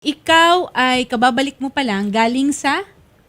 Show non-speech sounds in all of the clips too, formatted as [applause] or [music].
Ikaw ay kababalik mo pa lang galing sa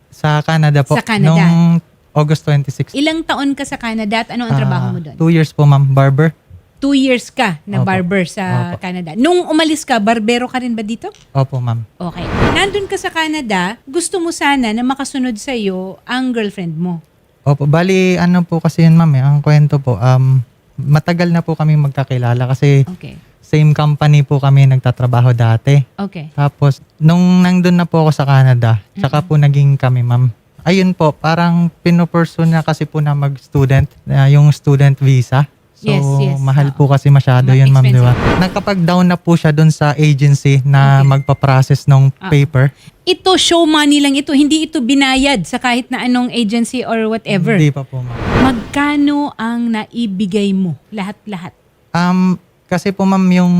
Sa Canada po. Sa Canada. Nung August 26. ilang taon ka sa Canada at ano ang Ah, trabaho mo doon? Two years po, ma'am. Barber. Two years ka na Opo. barber sa Opo. Canada. Nung umalis ka, barbero ka rin ba dito? Opo, ma'am. Okay. Nandun ka sa Canada, gusto mo sana na makasunod sa iyo ang girlfriend mo. Opo. Bali, ano po kasi yun, ma'am. Eh. Ang kwento po, um, matagal na po kami magkakilala kasi Okay. Same company po kami nagtatrabaho dati. Okay. Tapos, nung nandun na po ako sa Canada, tsaka po naging kami, ma'am. Ayun po, parang pinupursue na kasi po na mag-student, na yung student visa. So, Yes, yes. mahal Oo. po kasi masyado Ma- yun, ma'am, di ba? Nakapag-down na po siya dun sa agency na Okay. magpa-process ng Ah. paper. Ito show money lang ito, hindi ito binayad sa kahit na anong agency or whatever. Hindi pa po, ma'am. Magkano ang naibigay mo? Lahat-lahat. Um, kasi po, ma'am, yung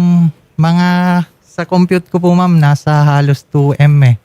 mga sa compute ko po, ma'am, nasa halos 2M eh.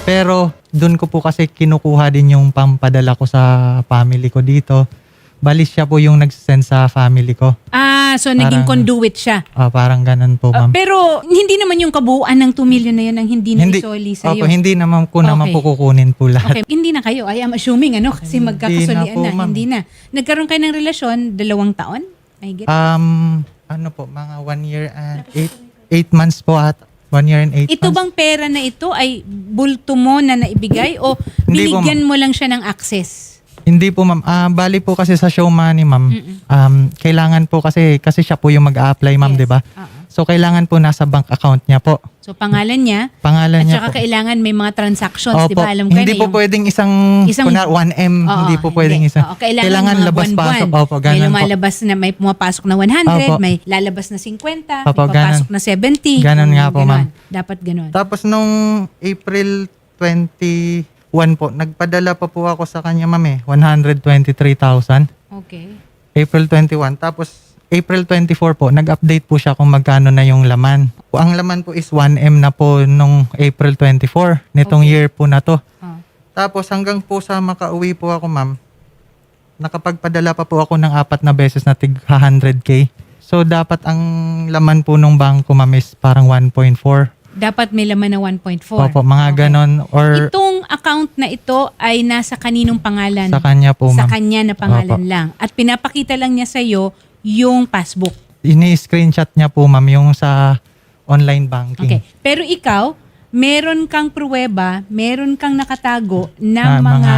Pero dun ko po kasi kinukuha din yung pampadala ko sa family ko dito. Bali siya po yung nagsisend sa family ko. Ah, so naging Parang- conduit siya. Ah, parang ganun po, Ah, ma'am. pero hindi naman yung kabuuan ng 2 million na yun ang hindi na isoli sa Opo, hindi naman ko naman Okay. po kukunin po lahat. Okay, hindi na kayo. I am assuming ano kasi magkakasulian na po, na, ma'am. Hindi na. Nagkaroon kayo ng relasyon dalawang taon? I get. Um, ano po, mga one year and eight, eight months po at one year and eight ito months. bang pera na ito ay bulto mo na naibigay o Hindi po, binigyan mo lang siya ng access? Hindi po ma'am. Ah, bali po kasi sa show money ma'am. Mm-mm. Um, kailangan po kasi kasi siya po yung mag-a-apply ma'am, Yes. 'di ba? Oo. So kailangan po nasa bank account niya po. So pangalan niya Pangalan at niya saka po. kailangan may mga transactions, di ba? Alam ko hindi na po yung- pwedeng isang, Isang- kunar 1M, Oo, hindi po pwedeng isang. Oo, kailangan, mga labas buwan-buwan. pasok. Opo, may ganun po. lumalabas na may pumapasok na 100, Opo. may lalabas na 50, Opo, may papasok na 70. Ganun nga po, ma'am. Dapat ganun. Tapos nung April 21 po, nagpadala pa po ako sa kanya ma'am eh, 123,000. Okay. April 21. Tapos April 24 po, nag-update po siya kung magkano na yung laman. Ang laman po is 1M na po nung April 24, nitong Okay. year po na to. Oh. Tapos hanggang po sa makauwi po ako ma'am, nakapagpadala pa po ako ng apat na beses na tig 100k. So dapat ang laman po nung bangko ma'am is parang 1.4. Dapat may laman na 1.4. Opo, mga Okay. ganon. Or Itong account na ito ay nasa kaninong pangalan? sa kanya po Sa ma'am. kanya na pangalan Opo. lang. At pinapakita lang niya sa'yo yung passbook. Ini-screenshot niya po ma'am yung sa online banking. Okay. Pero ikaw, meron kang pruweba, meron kang nakatago Na na, mga, mga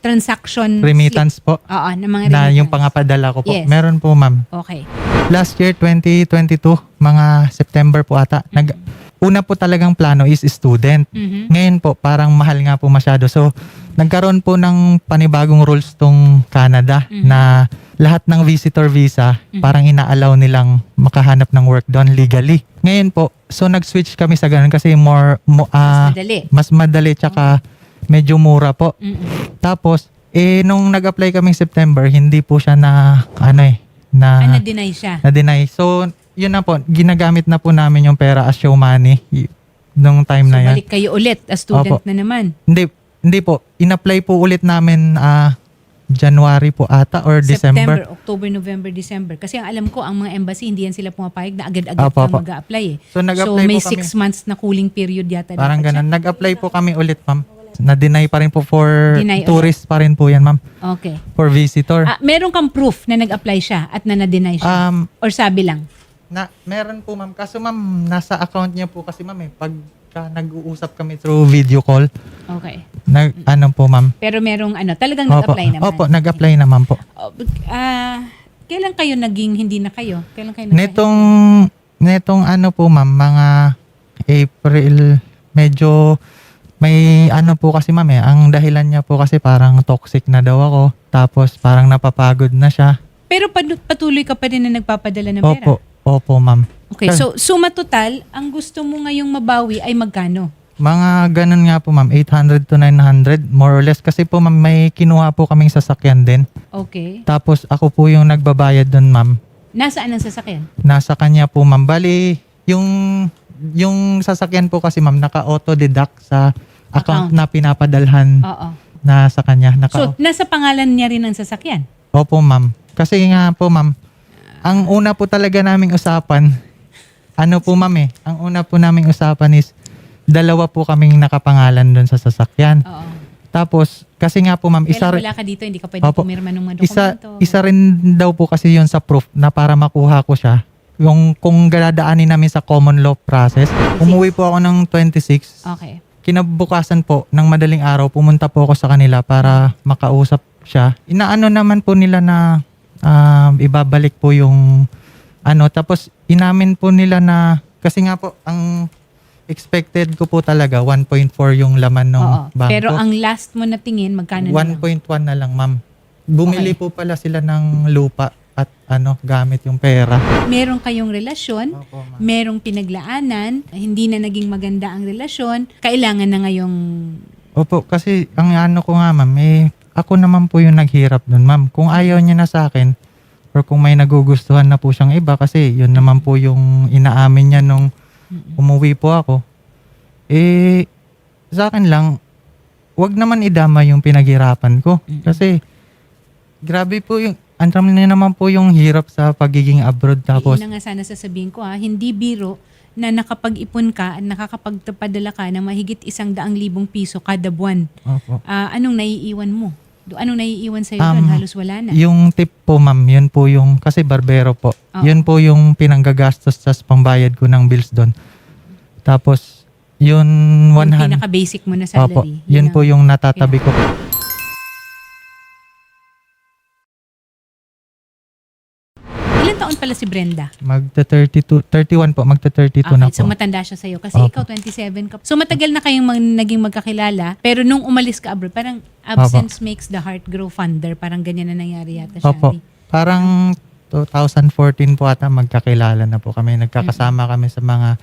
transaction Remittance po. slip. Oo, na mga Na remittance. yung pangapadala ko po. Yes. Meron po ma'am. Okay. Last year 2022, mga September po ata. Nag una po talagang plano is student. Mhm. Ngayon po parang mahal nga po masyado. So nagkaroon po ng panibagong rules tong Canada Mhm. na lahat ng visitor visa Mhm. parang inaalaw nilang makahanap ng work doon legally. Ngayon po, so nag-switch kami sa ganun kasi more mo, ah, Madali. mas madali tsaka medyo mura po. Mm-mm. Tapos eh nung nag-apply kaming September, hindi po siya na ano eh Ah, na na-deny siya. na-deny. So, yun na po, ginagamit na po namin yung pera as show money y- nung time So, na yan. balik kayo ulit as student Opo. na naman. Hindi, hindi po. In-apply po ulit namin ah, January po ata or December. September, October, November, December. Kasi ang alam ko, ang mga embassy, hindi yan sila pumapayag na agad-agad Opo, opo. mag-a-apply eh. So, So, nag-apply may po kami. six months na cooling period yata. Parang dapat ganun. Nag-apply po kami ulit, ma'am. Na-deny pa rin po for Deny ulit. tourist pa rin po yan, ma'am. Okay. For visitor. Ah, meron kang proof na nag-apply siya at na na-deny siya? Um, Or sabi lang? Na, meron po, ma'am. Kaso, ma'am, nasa account niya po kasi, ma'am, eh. Pagka nag-uusap kami through video call, Okay. nag, ano po, ma'am. Pero merong ano, talagang Opo, nag-apply naman? opo, nag-apply naman po. Oh, Ah, kailan kayo naging hindi na kayo? Kailan kayo naging- Netong, netong ano po ma'am, mga April, medyo may ano po kasi ma'am eh, ang dahilan niya po kasi parang toxic na daw ako, tapos parang napapagod na siya. Pero pad- patuloy ka pa rin na nagpapadala ng pera? Opo, opo ma'am. Okay, so suma total, ang gusto mo ngayong mabawi ay magkano? Mga ganun nga po ma'am, 800 to 900, more or less. Kasi po ma'am, may kinuha po kaming sasakyan din. Okay. Tapos ako po yung nagbabayad doon ma'am. Nasaan ang sasakyan? Nasa kanya po ma'am. Bali, yung, yung sasakyan po kasi ma'am, naka-auto deduct sa account, Account. na pinapadalhan Oo. na sa kanya. Naka, So, nasa pangalan niya rin ang sasakyan? Opo ma'am. Kasi nga po ma'am, ang una po talaga naming usapan, ano po ma'am eh, ang una po naming usapan is dalawa po kaming nakapangalan doon sa sasakyan. Oo. Tapos, kasi nga po ma'am, isa, Kailan ri- wala ka dito, hindi ka pwede Opo. pumirma ng mga isa, dokumento. isa rin daw po kasi yun sa proof na para makuha ko siya. Yung kung galadaanin namin sa common law process. Umuwi po ako ng 26. Okay. Kinabukasan po, ng madaling araw, pumunta po ako sa kanila para makausap siya. Inaano naman po nila na um, ibabalik po yung ano. Tapos inamin po nila na, kasi nga po, ang expected ko po talaga, 1.4 yung laman ng Oo. bangko. Pero ang last mo na tingin, magkano na lang? 1.1 na lang, ma'am. Bumili Okay. po pala sila ng lupa at ano, gamit yung pera. Meron kayong relasyon, Opo, ma'am. merong pinaglaanan, hindi na naging maganda ang relasyon, kailangan na ngayong... Opo, kasi ang ano ko nga, ma'am, eh, ako naman po yung naghirap dun, ma'am. Kung ayaw niya na sa akin, or kung may nagugustuhan na po siyang iba, kasi yun naman po yung inaamin niya nung umuwi po ako, eh, sa akin lang, wag naman idama yung pinaghirapan ko. Kasi, grabe po yung, andram niya naman po yung hirap sa pagiging abroad. Tapos, Yun na nga sana sasabihin ko ha, hindi biro na nakapag-ipon ka at nakakapagpadala ka ng mahigit isang daang libong piso kada buwan. opo. Ah, anong naiiwan mo? Anong naiiwan sa'yo Um, doon? Halos wala na. Yung tip po ma'am, yun po yung, kasi barbero po, Oo. yun po yung pinanggagastos sa pambayad ko ng bills doon. Tapos, yun yung 100, pinaka-basic mo na opo, salary. yun ang- po yung natatabi ko. Ilan taon pala si Brenda? Magta 32, 31 po, magta 32 na Okay, so po. matanda siya sa'yo. Kasi Opo. ikaw 27 ka. So matagal na kayong mag- naging magkakilala. Pero nung umalis ka abroad, parang absence makes the heart grow fonder. Parang ganyan na nangyari yata siya. Opo. Parang 2014 po ata magkakilala na po kami. Nagkakasama kami sa mga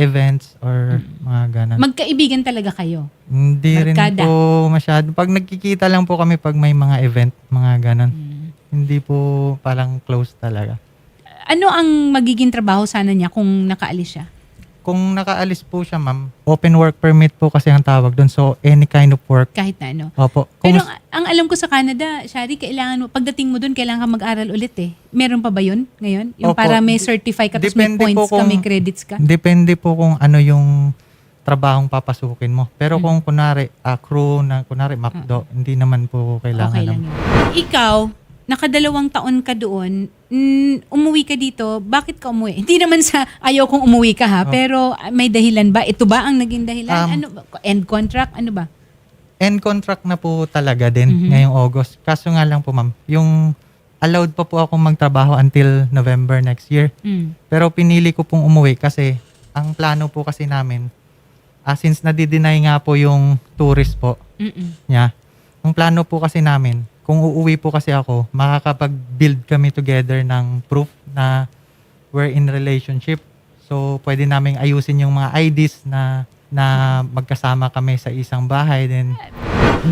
events or mga ganun. Magkaibigan talaga kayo. Hindi rin Barkada. po masyado. Pag nagkikita lang po kami pag may mga event, mga ganun. Mm. Hindi po palang close talaga. Ano ang magiging trabaho sana niya kung nakaalis siya? Kung nakaalis po siya, ma'am, open work permit po kasi ang tawag doon. So, any kind of work. Kahit na ano. Opo. Kung, Pero ang, ang alam ko sa Canada, Shari, kailangan mo, pagdating mo doon, kailangan ka mag-aral ulit eh. Meron pa ba yun ngayon? Yung Opo. para may certify ka, tapos may Depende points po ka, kung- may credits ka? depende po kung ano yung trabahong papasukin mo. Pero kung kunari, ah, crew na kunari, McDo, hindi naman po kailangan. Okay lang ng- yun. Ikaw, nakadalawang taon ka doon, mm, umuwi ka dito, bakit ka umuwi? [laughs] Hindi naman sa ayaw kong umuwi ka ha, Oh. pero ah, may dahilan ba? Ito ba ang naging dahilan? Um, ano ba? End contract? Ano ba? End contract na po talaga din Mhm. ngayong August. Kaso nga lang po, ma'am, yung allowed pa po akong magtrabaho until November next year. Mm. Pero pinili ko pong umuwi kasi ang plano po kasi namin, ah, since nadi-deny nga po yung tourist po Mm-mm. niya, ang plano po kasi namin, kung uuwi po kasi ako, makakapag-build kami together ng proof na we're in relationship. So, pwede naming ayusin yung mga IDs na na magkasama kami sa isang bahay. Then,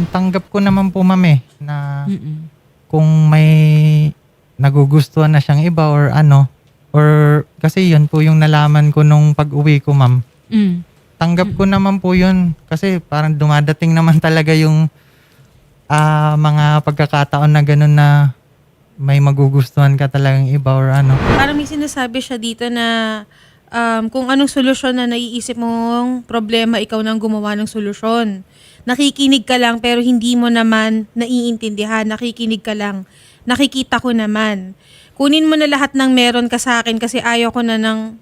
tanggap ko naman po, ma'am, eh, na Mm-mm. kung may nagugustuhan na siyang iba or ano, or kasi yun po yung nalaman ko nung pag-uwi ko, ma'am. Mm. Tanggap ko naman po yun kasi parang dumadating naman [laughs] talaga yung ah, mga pagkakataon na ganun na may magugustuhan ka talagang iba or ano. Parang may sinasabi siya dito na um, kung anong solusyon na naiisip mong problema, ikaw nang gumawa ng solusyon. Nakikinig ka lang pero hindi mo naman naiintindihan. Nakikinig ka lang. Nakikita ko naman. Kunin mo na lahat ng meron ka sa akin kasi ayaw ko na ng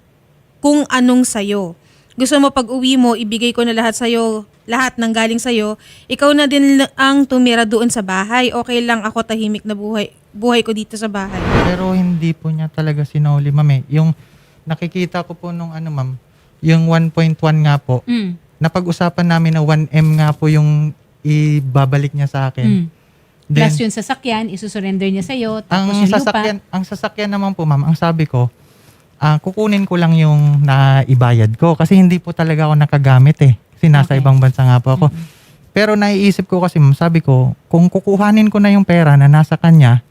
kung anong sayo. Gusto mo pag uwi mo, ibigay ko na lahat sa'yo, lahat ng galing sa'yo. Ikaw na din ang tumira doon sa bahay. Okay lang ako tahimik na buhay, buhay ko dito sa bahay. Pero hindi po niya talaga sinuli, ma'am eh. Yung nakikita ko po nung ano, ma'am, yung 1.1 nga po, Mm. napag-usapan namin na 1M nga po yung ibabalik niya sa akin. Mm. Then, Plus yung sasakyan, isusurrender niya sa'yo, tapos ang yung sasakyan, lupa. ang sasakyan naman po, ma'am, ang sabi ko, ah kukunin ko lang yung naibayad ko kasi hindi po talaga ako nakagamit eh. Kasi nasa Okay. ibang bansa nga po ako. Pero naiisip ko kasi, ma'am, sabi ko, kung kukuhanin ko na yung pera na nasa kanya,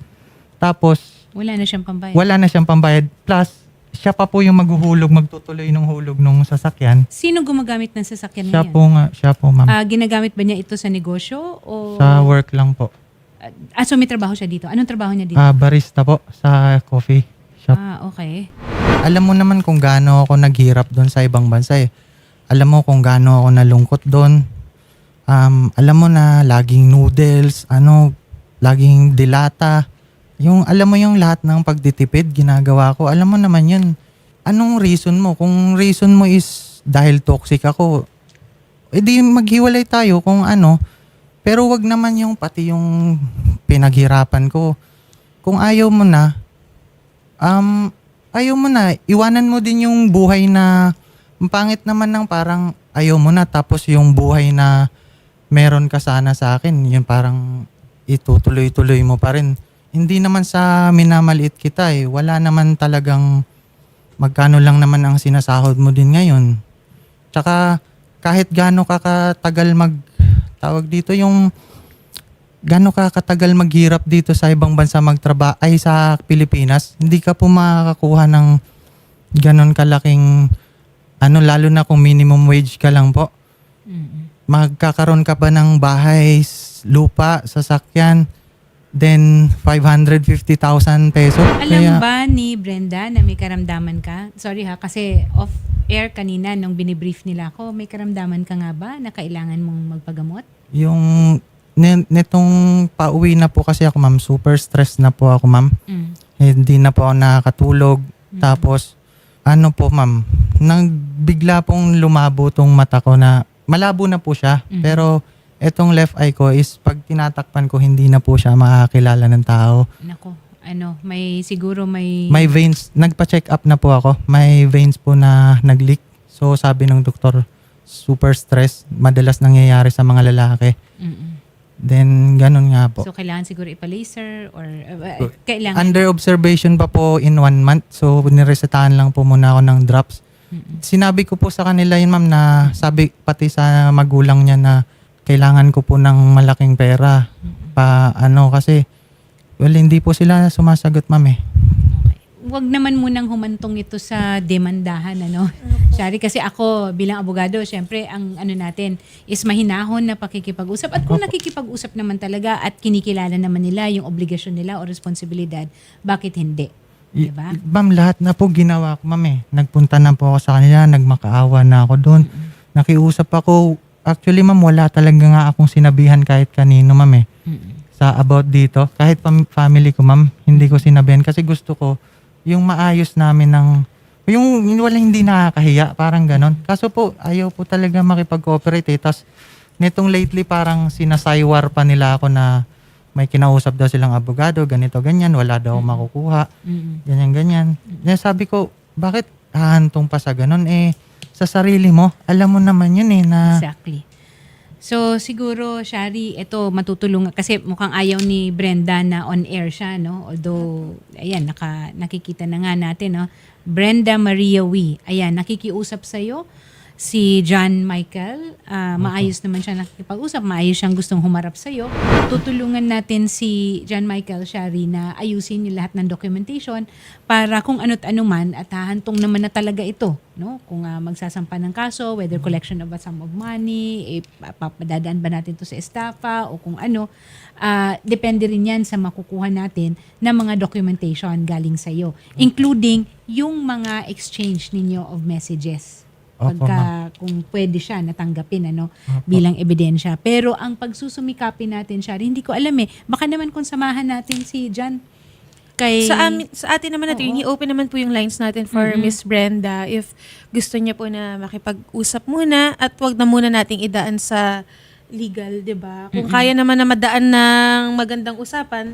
tapos Wala na siyang pambayad. wala na siyang pambayad, plus siya pa po yung maghuhulog, magtutuloy ng hulog ng sasakyan. Sino gumagamit ng sasakyan Siya ngayon? po nga, siya po ma'am. Ah, ginagamit ba niya ito sa negosyo? O... sa work lang po. Ah, so may trabaho siya dito. Anong trabaho niya dito? Ah, barista po sa coffee shop. ah, okay. Alam mo naman kung gaano ako naghirap doon sa ibang bansa eh. Alam mo kung gaano ako nalungkot doon. Um, alam mo na laging noodles, ano, laging dilata. Yung alam mo yung lahat ng pagditipid ginagawa ko. Alam mo naman yun. Anong reason mo? Kung reason mo is dahil toxic ako, edi maghiwalay tayo kung ano. Pero wag naman yung pati yung pinaghirapan ko. Kung ayaw mo na, um, ayaw mo na, iwanan mo din yung buhay na, ang pangit naman ng parang ayaw mo na, tapos yung buhay na meron ka sana sa akin, yun parang itutuloy-tuloy mo pa rin. Hindi naman sa minamaliit kita eh. Wala naman talagang magkano lang naman ang sinasahod mo din ngayon. Tsaka kahit gaano ka mag tawag dito yung gaano ka maghirap dito sa ibang bansa magtrabaho ay sa Pilipinas, hindi ka po makakakuha ng ganon kalaking ano lalo na kung minimum wage ka lang po. Mm-mm. Magkakaroon ka pa ng bahay, lupa, sasakyan, then 550,000 peso. Alam ba ni Brenda na may karamdaman ka? Sorry ha, kasi off air kanina nung binibrief nila ako, may karamdaman ka nga ba na kailangan mong magpagamot? Yung ni- nitong pauwi na po kasi ako ma'am, super stress na po ako ma'am. Mm. Hindi na po ako nakakatulog. Tapos, ano po ma'am, nang bigla pong lumabo tong mata ko na malabo na po siya. Mhm. Pero etong left eye ko is pag tinatakpan ko, hindi na po siya makakilala ng tao. Nako, ano, may siguro may... May veins, nagpa-check up na po ako. May veins po na nag-leak. So sabi ng doktor, super stress. Madalas nangyayari sa mga lalaki. Mm-mm. Then, ganun nga po. So, kailangan siguro ipa-laser or uh, uh, kailangan... Under observation pa po in one month. So, niresetahan lang po muna ako ng drops. Mm-mm. Sinabi ko po sa kanila yun, ma'am, na sabi pati sa magulang niya na kailangan ko po ng malaking pera. Pa, ano, kasi, well, hindi po sila sumasagot, ma'am, eh. Huwag naman munang humantong ito sa demandahan, ano? Shari, kasi ako bilang abogado, syempre, ang ano natin is mahinahon na pakikipag-usap. At kung Opo. nakikipag-usap naman talaga at kinikilala naman nila yung obligasyon nila o responsibilidad, bakit hindi? Y- Diba? Ma'am, lahat na po ginawa ko, ma'am, eh. Nagpunta na po ako sa kanila, nagmakaawa na ako doon. Nakiusap ako. Actually, ma'am, wala talaga nga akong sinabihan kahit kanino, ma'am, eh. Mm-mm. sa about dito. Kahit pam- family ko, ma'am, hindi ko sinabihan kasi gusto ko yung maayos namin ng yung, yung wala hindi nakakahiya, parang ganon. Kaso po, ayaw po talaga makipag-cooperate eh. Tapos, netong lately parang sinasaywar pa nila ako na may kinausap daw silang abogado, ganito, ganyan, wala daw ako makukuha, ganyan, ganyan. Kaya sabi ko, bakit hahantong pa sa ganon? Eh, sa sarili mo, alam mo naman yun eh na... Exactly. So siguro, Shari, ito matutulungan kasi mukhang ayaw ni Brenda na on air siya, no? Although, ayan, naka, nakikita na nga natin, no? Brenda Maria Wee. Ayan, nakikiusap sa'yo. Si John Michael, ah, maayos naman siya nakikipag-usap, maayos siyang gustong humarap sa'yo. Tutulungan natin si John Michael Shari na ayusin yung lahat ng documentation para kung ano't ano man at hahantong naman na talaga ito. No? Kung ah, magsasampa ng kaso, whether collection of a sum of money, eh, papadadaan ba natin to sa estafa o kung ano, ah, depende rin yan sa makukuha natin na mga documentation galing sa'yo. Including yung mga exchange ninyo of messages. Opo, Pagka kung pwede siya natanggapin ano bilang ebidensya. Pero ang pagsusumikapin natin siya, hindi ko alam eh. Baka naman kung samahan natin si John kay Sa, amin, sa atin naman natin, i-open naman po yung lines natin for Mhm. Miss Brenda if gusto niya po na makipag-usap muna at wag na muna nating idaan sa legal, 'di ba? Kung kaya naman na madaan ng magandang usapan,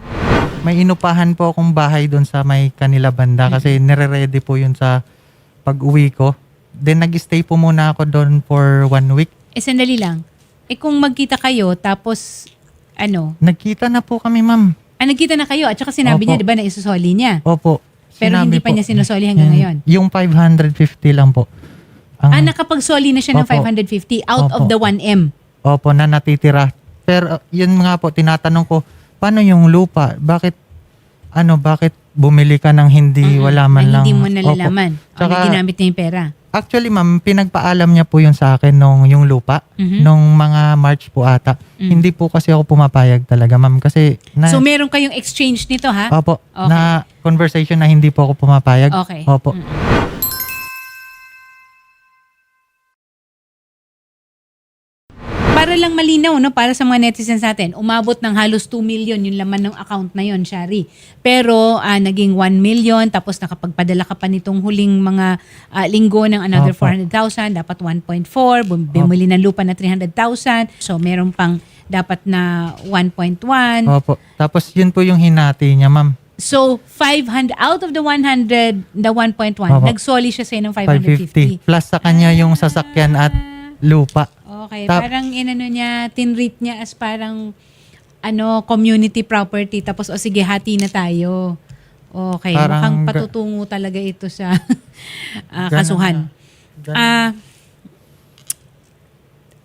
may inupahan po akong bahay doon sa may kanila banda kasi nire-ready po yun sa pag-uwi ko. Then nag-stay po muna ako doon for one week. Eh, sandali lang. Eh, kung magkita kayo, tapos, ano, Nagkita na po kami, ma'am. ah, nagkita na kayo at saka sinabi Opo. niya, di ba, na isusoli niya. Opo. Pero Sinabi hindi pa po. niya sinusoli hanggang Yan. ngayon. Yung 550 lang po. ah, Ang, nakapagsoli na siya ng Opo. 550 out of Opo. the 1M. opo, na natitira. Pero uh, yun nga po, tinatanong ko, paano yung lupa? Bakit, ano, bakit bumili ka ng hindi Mm-mm. wala man Na lang? Hindi mo Opo. nalalaman. O, Tsaka- na ginamit niya yung pera. Actually, ma'am, pinagpaalam niya po yun sa akin nung yung lupa. Mhm. Nung mga March po ata. Mm. Hindi po kasi ako pumapayag talaga, ma'am. Kasi na, So, meron kayong exchange nito, ha? Opo, Okay. na conversation na hindi po ako pumapayag. Okay. Opo. Mm-mm. Para lang malinaw, no, para sa mga netizens natin, umabot ng halos 2 million yung laman ng account na yon, Shari. Pero ah, naging 1 million, tapos nakapagpadala ka pa nitong huling mga ah, linggo ng another Opo. 400,000, dapat 1.4, bum- bumili ng lupa na 300,000. So meron pang dapat na 1.1. Opo. Tapos yun po yung hinati niya, ma'am. So 500 out of the 100, the 1.1, Opo. nagsoli siya sa ng 550. 550. Plus sa kanya yung sasakyan at lupa. Okay, Tap- parang inano niya, tinreat niya as parang ano, community property. Tapos, o sige, hati na tayo. Okay, Parang mukhang patutungo talaga ito sa [laughs] ah, Ganun kasuhan. Ah,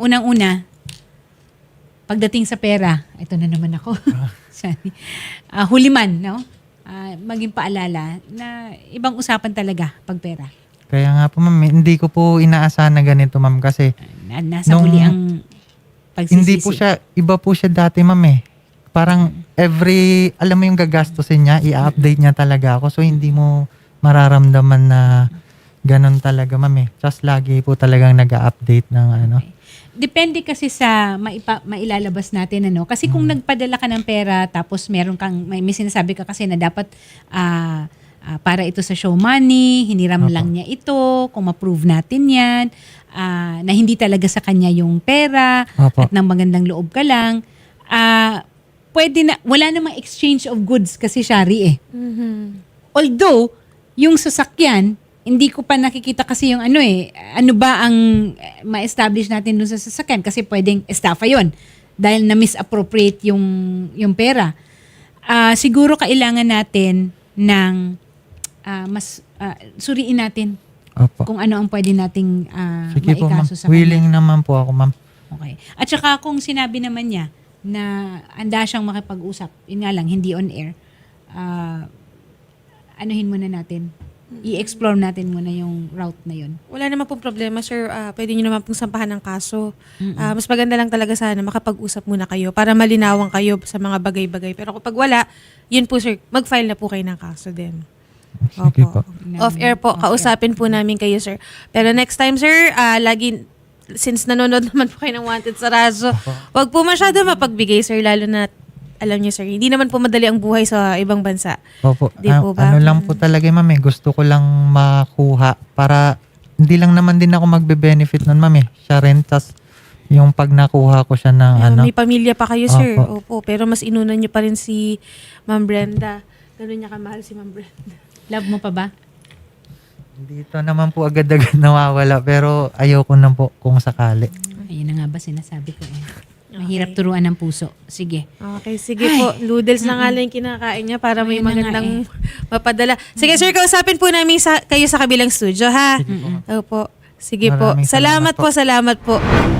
unang-una, pagdating sa pera, ito na naman ako. [laughs] Sorry. Ah, huliman, no? Ah, maging paalala na ibang usapan talaga pag pera. Kaya nga po, ma'am, hindi ko po inaasahan na ganito, ma'am, kasi Na, nasa Nung- huli ang pagsisisi. hindi po siya, iba po siya dati, ma'am, eh. Parang every, alam mo yung gagastusin niya, i-update niya talaga ako. So, hindi mo mararamdaman na ganun talaga, ma'am, eh. Just lagi po talagang nag-update ng ano. Depende kasi sa maipa, mailalabas natin ano. Kasi kung nagpadala ka ng pera tapos meron kang may, may sinasabi ka kasi na dapat ah, ah, para ito sa show money, hiniram Opo. lang niya ito, kung ma-prove natin 'yan, ah, na hindi talaga sa kanya yung pera Opo. at ng magandang loob ka lang, ah, pwede na wala namang exchange of goods kasi Shari eh. Mhm. Although, yung sasakyan, hindi ko pa nakikita kasi yung ano eh, ano ba ang ma-establish natin dun sa sasakyan kasi pwedeng estafa yon dahil na-misappropriate yung, yung pera. Ah, siguro kailangan natin ng ah, mas ah, suriin natin Opo. kung ano ang pwede nating ah, Sige po, ma'am. maikaso sa kanya. Willing naman po ako, ma'am. Okay. At saka kung sinabi naman niya na anda siyang makipag-usap, yun nga lang, hindi on air, ah, anuhin muna natin. I-explore natin muna yung route na yun. Wala naman pong problema, sir. Ah, pwede nyo naman pong sampahan ng kaso. Ah, mas maganda lang talaga sana makapag-usap muna kayo para malinawan kayo sa mga bagay-bagay. Pero kapag wala, yun po, sir, mag-file na po kayo ng kaso din. Sige po. Off-air po, kausapin po namin kayo, sir. Pero next time, sir, ah, lagi, since nanonood [laughs] naman po kayo ng Wanted sa Razo, wag po masyado mapagbigay, sir, lalo na, alam niyo, sir, hindi naman po madali ang buhay sa ibang bansa. Opo. Di Ah, po ba? Ano lang po talaga, ma'am, eh. Gusto ko lang makuha para hindi lang naman din ako magbe-benefit nun, ma'am, eh. Siya rin, tas yung pag nakuha ko siya ng Ah, ano. May pamilya pa kayo, sir. Opo. Opo. Pero mas inunan niyo pa rin si Ma'am Brenda. Ganun niya kamahal si Ma'am Brenda. Love mo pa ba? Dito naman po agad-agad [laughs] nawawala, pero ayoko na po kung sakali. Ayun na nga ba sinasabi ko eh. Mahirap turuan ng puso. Sige. Okay, sige po. Noodles na nga lang yung kinakain niya para may Ayun na nga magandang mapadala. Sige, sir, kausapin po namin sa, kayo sa kabilang studio, ha? Opo. Sige po. Maraming Salamat salamat po, salamat po.